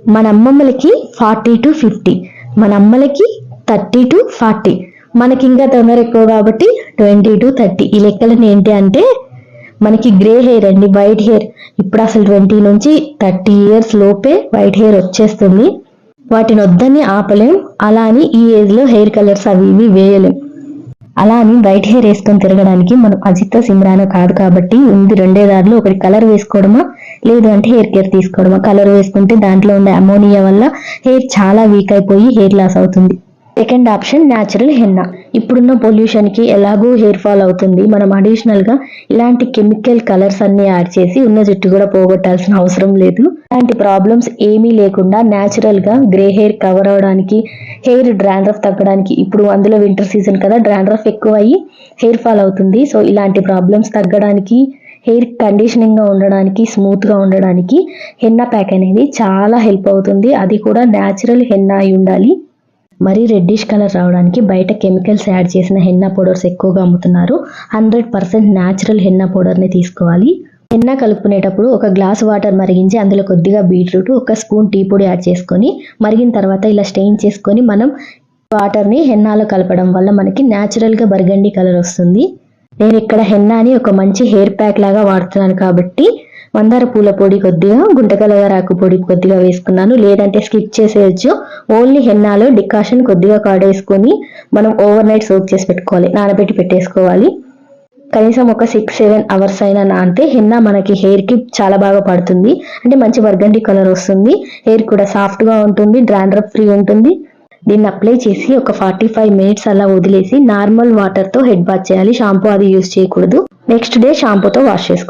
మన అమ్మమ్మలకి forty to fifty. మన అమ్మలకి thirty to forty. మనకి ఇంకా తొందర ఎక్కువ కాబట్టి ట్వంటీ టు థర్టీ. ఈ లెక్కలను ఏంటి అంటే మనకి గ్రే హెయిర్ అండి వైట్ హెయిర్. ఇప్పుడు అసలు ట్వంటీ నుంచి థర్టీ ఇయర్స్ లోపే వైట్ హెయిర్ వచ్చేస్తుంది. వాటిని వద్దని ఆపలేం. అలా అని ఈ ఏజ్లో హెయిర్ కలర్స్ అవి ఇవి వేయలేం. అలా అని వైట్ హెయిర్ వేసుకొని తిరగడానికి మనం అజిత్ సిమ్రాన్ కాదు కాబట్టి ఉంది రెండే దారిలో. ఒకటి కలర్ వేసుకోవడమా? లేదు అంటే హెయిర్ కేర్ తీసుకోవడమా? కలర్ వేసుకుంటే దాంట్లో ఉండే అమోనియా వల్ల హెయిర్ చాలా వీక్ అయిపోయి హెయిర్ లాస్ అవుతుంది. Second option natural henna. ఇప్పుడున్న పొల్యూషన్కి ఎలాగో హెయిర్ ఫాల్ అవుతుంది. మనం అడిషనల్గా ఇలాంటి కెమికల్ కలర్స్ అన్ని యాడ్ చేసి ఉన్న జుట్టు కూడా పోగొట్టాల్సిన అవసరం లేదు. ఇలాంటి ప్రాబ్లమ్స్ ఏమీ లేకుండా న్యాచురల్గా గ్రే హెయిర్ కవర్ అవడానికి హెయిర్ డ్రాండ్రఫ్ తగ్గడానికి ఇప్పుడు అందులో వింటర్ సీజన్ కదా డ్రాండ్రఫ్ ఎక్కువ అయ్యి హెయిర్ ఫాల్ అవుతుంది. సో ఇలాంటి ప్రాబ్లమ్స్ తగ్గడానికి హెయిర్ కండిషనింగ్గా ఉండడానికి స్మూత్గా ఉండడానికి హెన్నా ప్యాక్ అనేది చాలా హెల్ప్ అవుతుంది. అది కూడా న్యాచురల్ హెన్నా అయి ఉండాలి. మరి రెడ్డిష్ కలర్ రావడానికి బయట కెమికల్స్ యాడ్ చేసిన హెన్నా పౌడర్స్ ఎక్కువగా అమ్ముతున్నారు. హండ్రెడ్ పర్సెంట్ న్యాచురల్ హెన్నా పౌడర్ని తీసుకోవాలి. హెన్నా కలుపుకునేటప్పుడు ఒక గ్లాస్ వాటర్ మరిగించి అందులో కొద్దిగా బీట్రూట్ ఒక స్పూన్ టీ పొడి యాడ్ చేసుకొని మరిగిన తర్వాత ఇలా స్టెయిన్ చేసుకొని మనం వాటర్ని హెన్నాలో కలపడం వల్ల మనకి న్యాచురల్గా బర్గండి కలర్ వస్తుంది. నేను ఇక్కడ హెన్నాని ఒక మంచి హెయిర్ ప్యాక్ లాగా వాడుతున్నాను కాబట్టి మందార పూల పొడి కొద్దిగా గుంటకలగరాకు పొడి కొద్దిగా వేసుకున్నాను. లేదంటే స్కిప్ చేసేయచ్చు. ఓన్లీ హెన్నాలో డికాషన్ కొద్దిగా కాడేసుకొని మనం ఓవర్ నైట్ సోక్ చేసి పెట్టుకోవాలి. నానబెట్టి పెట్టేసుకోవాలి. కనీసం ఒక సిక్స్ సెవెన్ అవర్స్ అయినా నానితే హెన్నా మనకి హెయిర్కి చాలా బాగా పడుతుంది. అంటే మంచి వర్గండి కలర్ వస్తుంది. హెయిర్ కూడా సాఫ్ట్గా ఉంటుంది డ్రాండ్రఫ్ ఫ్రీ ఉంటుంది. దీన్ని అప్లై చేసి ఒక ఫార్టీ ఫైవ్ మినిట్స్ అలా వదిలేసి నార్మల్ వాటర్తో హెడ్ బాత్ చేయాలి. షాంపూ అది యూజ్ చేయకూడదు. నెక్స్ట్ డే షాంపూతో వాష్ చేసుకోవాలి.